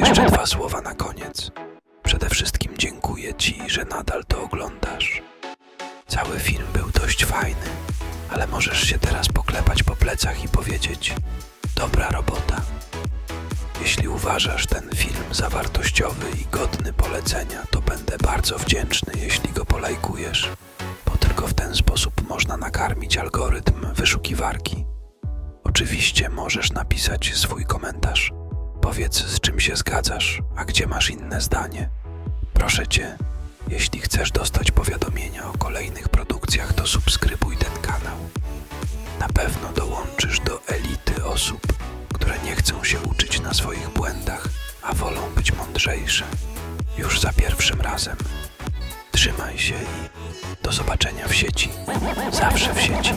Jeszcze dwa słowa na koniec. Przede wszystkim dziękuję Ci, że nadal to oglądasz. Cały film był dość fajny, ale możesz się teraz poklepać po plecach i powiedzieć: Dobra robota. Jeśli uważasz ten film za wartościowy i godny polecenia, to będę bardzo wdzięczny, jeśli go polajkujesz, bo tylko w ten sposób można nakarmić algorytm wyszukiwarki. Oczywiście możesz napisać swój komentarz. Powiedz, z czym się zgadzasz, a gdzie masz inne zdanie. Proszę cię, jeśli chcesz dostać powiadomienia o kolejnych produkcjach, to subskrybuj ten kanał. Na pewno dołączysz do elity osób, które nie chcą się uczyć na swoich błędach, a wolą być mądrzejsze. Już za pierwszym razem. Trzymaj się i do zobaczenia w sieci. Zawsze w sieci.